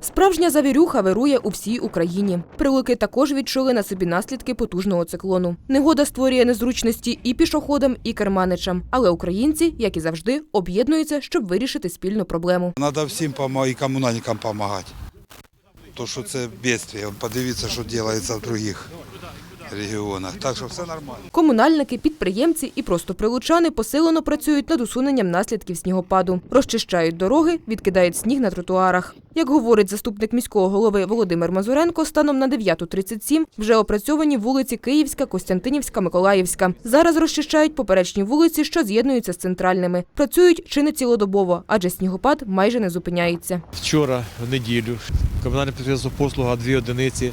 Справжня завірюха вирує у всій Україні. Прилуки також відчули на собі наслідки потужного циклону. Негода створює незручності і пішоходам, і керманичам. Але українці, як і завжди, об'єднуються, щоб вирішити спільну проблему. Треба всім і комунальникам допомагати. То, що це бедствие, подивіться, що робиться в інших регіонах. Так що все нормально. Комунальники, підприємці і просто прилучани посилено працюють над усуненням наслідків снігопаду, розчищають дороги, відкидають сніг на тротуарах. Як говорить заступник міського голови Володимир Мазуренко, станом на 9.37 вже опрацьовані вулиці Київська, Костянтинівська, Миколаївська. Зараз розчищають поперечні вулиці, що з'єднуються з центральними. Працюють чи не цілодобово, адже снігопад майже не зупиняється. Вчора, в неділю, комунальне підприємство послуга дві одиниці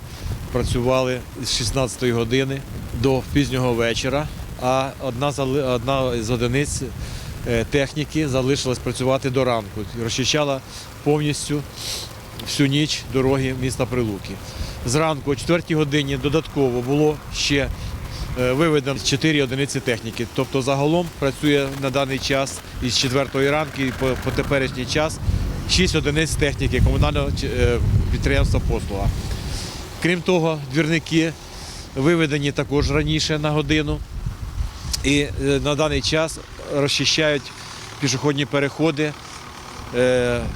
працювали з 16 години до пізнього вечора, а одна, одна з одиниць е, техніки залишилась працювати до ранку. Розчищала повністю всю ніч дороги міста Прилуки. Зранку о 4 годині додатково було ще е, виведено 4 одиниці техніки. Тобто загалом працює на даний час із 4 ранку і по, теперішній час 6 одиниць техніки комунального е, підприємства послуга. Крім того, двірники виведені також раніше на годину. І е, на даний час розчищають пішохідні переходи,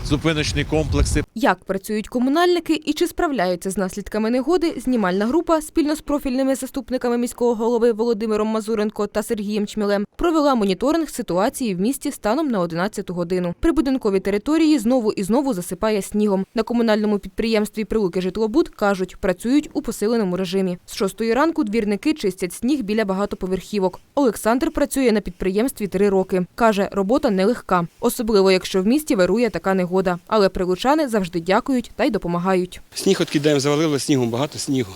зупиночні комплекси. Як працюють комунальники і чи справляються з наслідками негоди, знімальна група спільно з профільними заступниками міського голови Володимиром Мазуренко та Сергієм Чмілем провела моніторинг ситуації в місті станом на 11 годину. Прибудинкові території знову і знову засипає снігом. На комунальному підприємстві Прилуки Житлобуд кажуть, працюють у посиленому режимі. З шостої ранку двірники чистять сніг біля багатоповерхівок. Олександр працює на підприємстві три роки. Каже, робота нелегка, особливо якщо в місті вирує така негода. Але прилучани завжди дякують та й допомагають. Сніг відкидаємо, завалило снігом, багато снігу.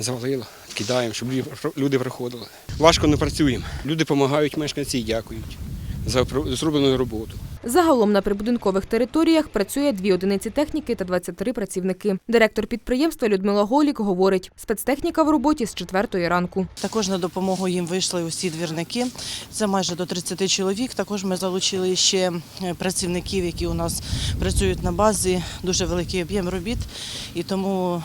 Завалило, відкидаємо, щоб люди проходили. Важко не працюємо. Люди допомагають, мешканці дякують за зроблену роботу. Загалом на прибудинкових територіях працює дві одиниці техніки та 23 працівники. Директор підприємства Людмила Голік говорить, спецтехніка в роботі з четвертої ранку. Також на допомогу їм вийшли усі двірники. Це майже до 30 чоловік. Також ми залучили ще е, працівників, які у нас працюють на базі. Дуже великий об'єм робіт, і тому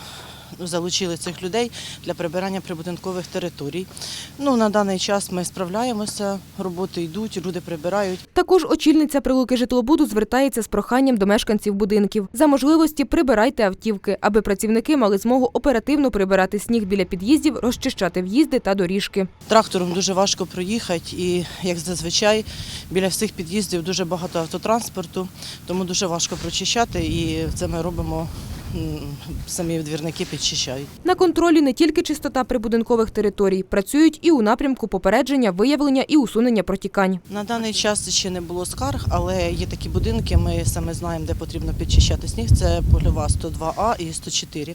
залучили цих людей для прибирання прибудинкових територій. Ну, на даний час ми справляємося, роботи йдуть, люди прибирають. Також очільниця прилуки житлобуду звертається з проханням до мешканців будинків. За можливості прибирайте автівки, аби працівники мали змогу оперативно прибирати сніг біля під'їздів, розчищати в'їзди та доріжки. Трактором дуже важко проїхати, і як зазвичай біля всіх під'їздів дуже багато автотранспорту, тому дуже важко прочищати. І це ми робимо. Самі двірники підчищають. На контролі не тільки чистота прибудинкових територій, працюють і у напрямку попередження, виявлення і усунення протікань. На даний час ще не було скарг, але є такі будинки. Ми саме знаємо, де потрібно підчищати сніг. Це польова 102А і 104.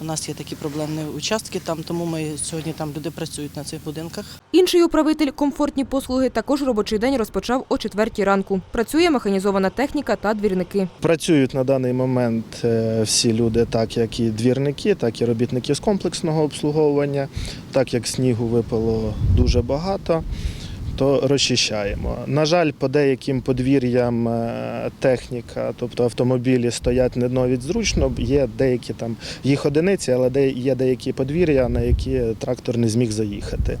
У нас є такі проблемні участки там, тому ми сьогодні там люди працюють на цих будинках. Інший управитель комфортні послуги також робочий день розпочав о четвертій ранку. Працює механізована техніка та двірники. Працюють на даний момент е, люди, так як і двірники, так і робітники з комплексного обслуговування. Так як снігу випало дуже багато, то розчищаємо. На жаль, по деяким подвір'ям е, техніка, тобто автомобілі стоять не навіть зручно. Є деякі там їх одиниці, але є деякі подвір'я, на які трактор не зміг заїхати.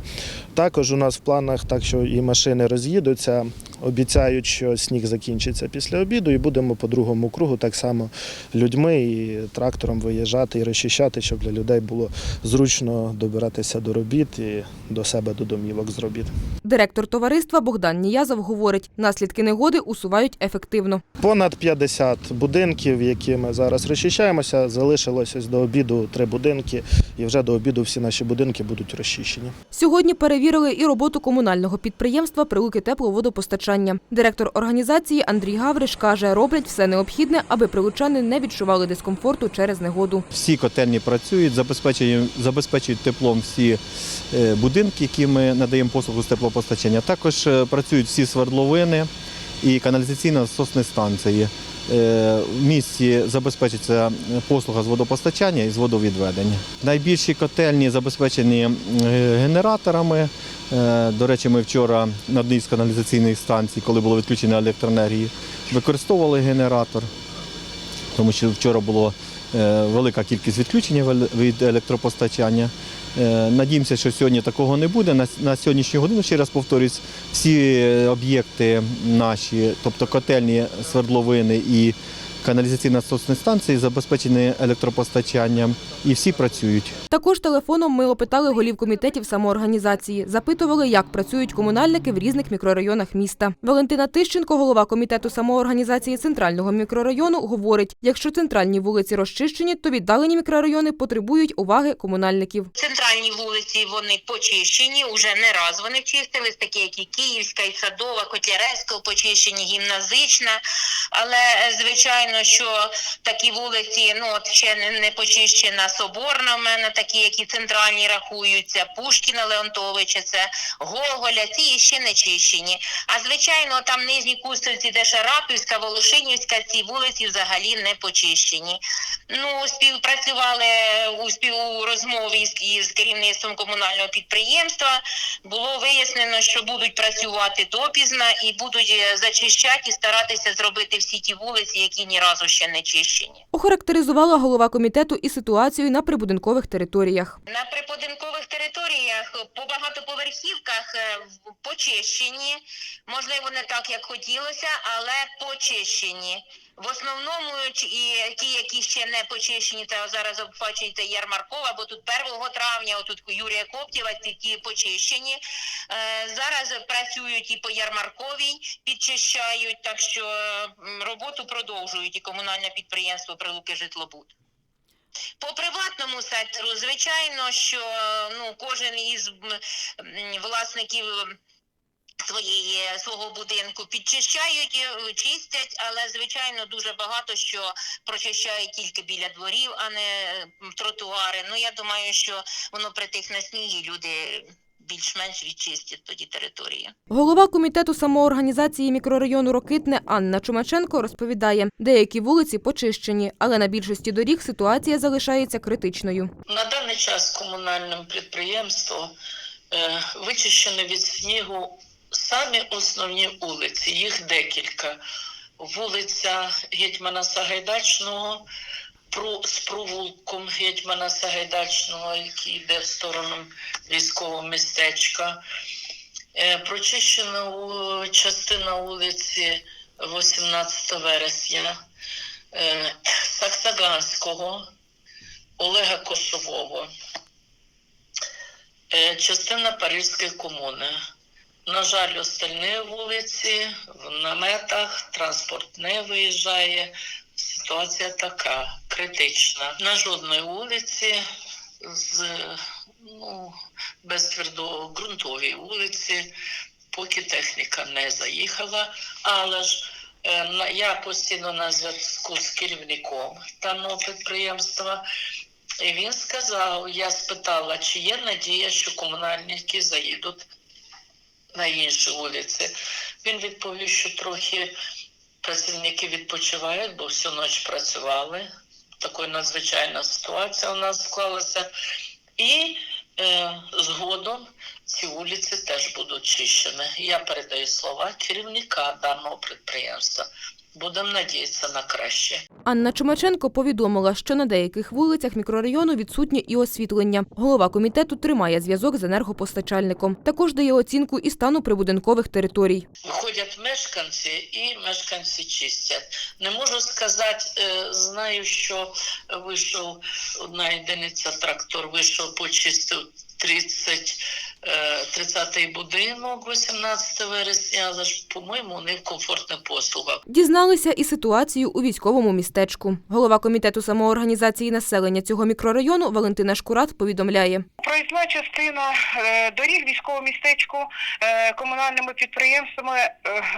Також у нас в планах так, що і машини роз'їдуться. Обіцяють, що сніг закінчиться після обіду, і будемо по другому кругу так само людьми і трактором виїжджати і розчищати, щоб для людей було зручно добиратися до робіт і до себе до домівок з робіт. Директор товариства Богдан Ніязов говорить, наслідки негоди усувають ефективно. Понад 50 будинків, які ми зараз розчищаємося, залишилося до обіду три будинки, і вже до обіду всі наші будинки будуть розчищені. Сьогодні перевірили і роботу комунального підприємства Прилуки тепловодопостачання. Директор організації Андрій Гавриш каже, роблять все необхідне, аби прилучани не відчували дискомфорту через негоду. Всі котельні працюють, забезпечують, забезпечують теплом всі е, будинки, які ми надаємо послугу з теплопостачання. Також е, працюють всі свердловини і каналізаційно-насосні станції. Е, В місті забезпечується послуга з водопостачання і з водовідведення. Найбільші котельні забезпечені е, генераторами. Е, До речі, ми вчора на одній з каналізаційних станцій, коли було відключення електроенергії, використовували генератор. тому що вчора було велика кількість відключення від електропостачання. Е, Надіємося, що сьогодні такого не буде. На, сьогоднішню годину, ще раз повторюсь, всі е, об'єкти наші, тобто котельні, свердловини і каналізаційна насосні станції забезпечені електропостачанням і всі працюють. Також телефоном ми опитали голів комітетів самоорганізації. Запитували, як працюють комунальники в різних мікрорайонах міста. Валентина Тищенко, голова комітету самоорганізації центрального мікрорайону, говорить: якщо центральні вулиці розчищені, то віддалені мікрорайони потребують уваги комунальників. Центральні вулиці вони почищені, уже не раз вони чистились, такі як і Київська, і Садова, Котляревська почищені, гімназична. Але е, звичайно, що такі вулиці, ну от ще не, почищена Соборна в мене, такі, які центральні рахуються, Пушкіна Леонтовича, це Гоголя, ці ще не чищені. А звичайно, там нижні Кустовці, де Шарапівська, Волошинівська, ці вулиці взагалі не почищені. Ну, співпрацювали у спів у розмові з, із керівництвом комунального підприємства. Було вияснено, що будуть працювати допізна і будуть е, зачищати і старатися зробити всі ті вулиці, які ні разу ще не чищені. Охарактеризувала голова комітету і ситуацію на прибудинкових територіях. На прибудинкових територіях по багатоповерхівках е, почищені, можливо, не так, як хотілося, але почищені. В основному і ті, які ще не почищені, та зараз обхвачується Ярмаркова, бо тут 1 травня, отут Юрія Коптєва, ті почищені. Е, Зараз працюють і по Ярмарковій, підчищають, так що роботу продовжують і комунальне підприємство Прилуки Житлобуд. По приватному сектору, звичайно, що ну кожен із власників своєї свого будинку підчищають, е, чистять, але звичайно дуже багато що прочищають тільки біля дворів, а не тротуари. Ну я думаю, що воно притихне сніг і люди більш-менш відчистять тоді території. Голова комітету самоорганізації мікрорайону Рокитне Анна Чумаченко розповідає, деякі вулиці почищені, але на більшості доріг ситуація залишається критичною. На даний час комунальним підприємством е, вичищено від снігу самі основні вулиці, їх декілька. Вулиця Гетьмана Сагайдачного з провулком Гетьмана Сагайдачного, який йде в сторону військового містечка. Е, Прочищена частина вулиці 18 вересня е, Саксаганського, Олега Косового, Е, частина Паризької комуни. На жаль, остальні вулиці в наметах, транспорт не виїжджає. Ситуація така критична. На жодної вулиці з ну, без твердого ґрунтовій вулиці, поки техніка не заїхала, але ж е, я постійно на зв'язку з керівником даного підприємства. І він сказав, я спитала, чи є надія, що комунальники заїдуть на інші вулиці. Він відповів, що трохи працівники відпочивають, бо всю ніч працювали. Така надзвичайна ситуація у нас склалася. І е, згодом ці вулиці теж будуть чищені. Я передаю слова керівника даного підприємства. Будемо надіятися на краще. Анна Чумаченко повідомила, що на деяких вулицях мікрорайону відсутнє і освітлення. Голова комітету тримає зв'язок з енергопостачальником. Також дає оцінку і стану прибудинкових територій. Виходять мешканці і мешканці чистять. Не можу сказати, е, знаю, що вийшов одна єдиниця трактор, вийшов, почистив 30, е, 30-й будинок 18 вересня, але ж, по-моєму, вони в комфортних послугах. Дізналися і ситуацію у військовому містечку. Голова комітету самоорганізації населення цього мікрорайону Валентина Шкурат повідомляє. Проїзна частина е, доріг військового містечку е, комунальними підприємствами е,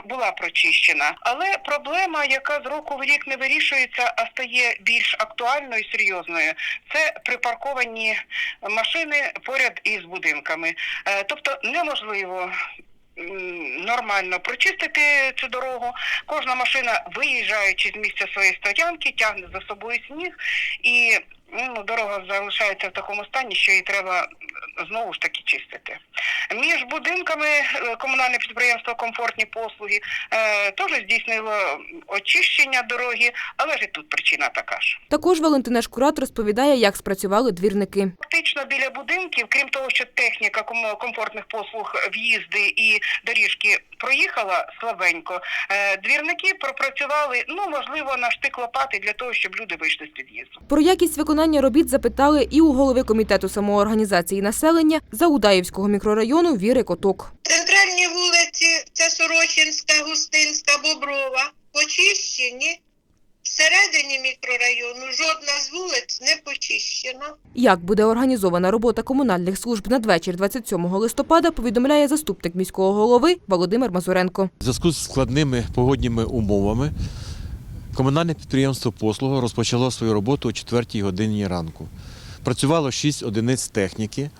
була прочищена. Але проблема, яка з року в рік не вирішується, а стає більш актуальною і серйозною, це припарковані машини поряд із будинками. Е, Тобто неможливо. Нормально прочистити цю дорогу. Кожна машина, виїжджаючи з місця своєї стоянки, тягне за собою сніг, і ну, дорога залишається в такому стані, що її треба знову ж таки чистити. Між будинками е, комунальне підприємство Комфортні послуги е, теж здійснило очищення дороги, але ж і тут причина така ж. Також Валентина Шкурат розповідає, як спрацювали двірники. Фактично біля будинків, крім того, що техніка комфортних послуг, в'їзди і доріжки проїхала слабенько, е, двірники пропрацювали, ну можливо, на штик лопати для того, щоб люди вийшли з під'їзду. Про якість виконання робіт запитали і у голови комітету самоорганізації населення Заудаївського мікрорайону Віри Коток. Центральні вулиці це Сорочинська, Густинська, Боброва. Почищені. Всередині мікрорайону жодна з вулиць не почищена. Як буде організована робота комунальних служб надвечір 27 листопада, повідомляє заступник міського голови Володимир Мазуренко. В зв'язку з складними погодніми умовами комунальне підприємство послуга розпочало свою роботу о 4 годині ранку. Працювало 6 одиниць техніки,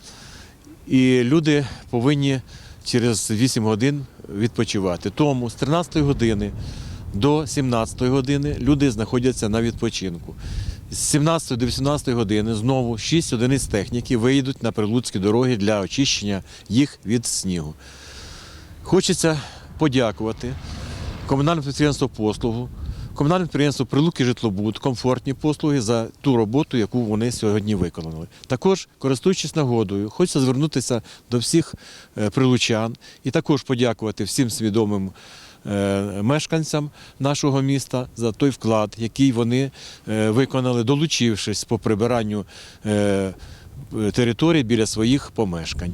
і люди повинні через 8 годин відпочивати. Тому з 13 години до 17 години люди знаходяться на відпочинку. З 17 до 18 години знову 6 одиниць техніки виїдуть на прилуцькі дороги для очищення їх від снігу. Хочеться подякувати комунальному підприємству послугу, комунальному підприємству Прилуки житлобуд, комфортні послуги за ту роботу, яку вони сьогодні виконали. Також, користуючись нагодою, хочеться звернутися до всіх е, прилучан і також подякувати всім свідомим мешканцям нашого міста за той вклад, який вони е, виконали, долучившись по прибиранню території біля своїх помешкань.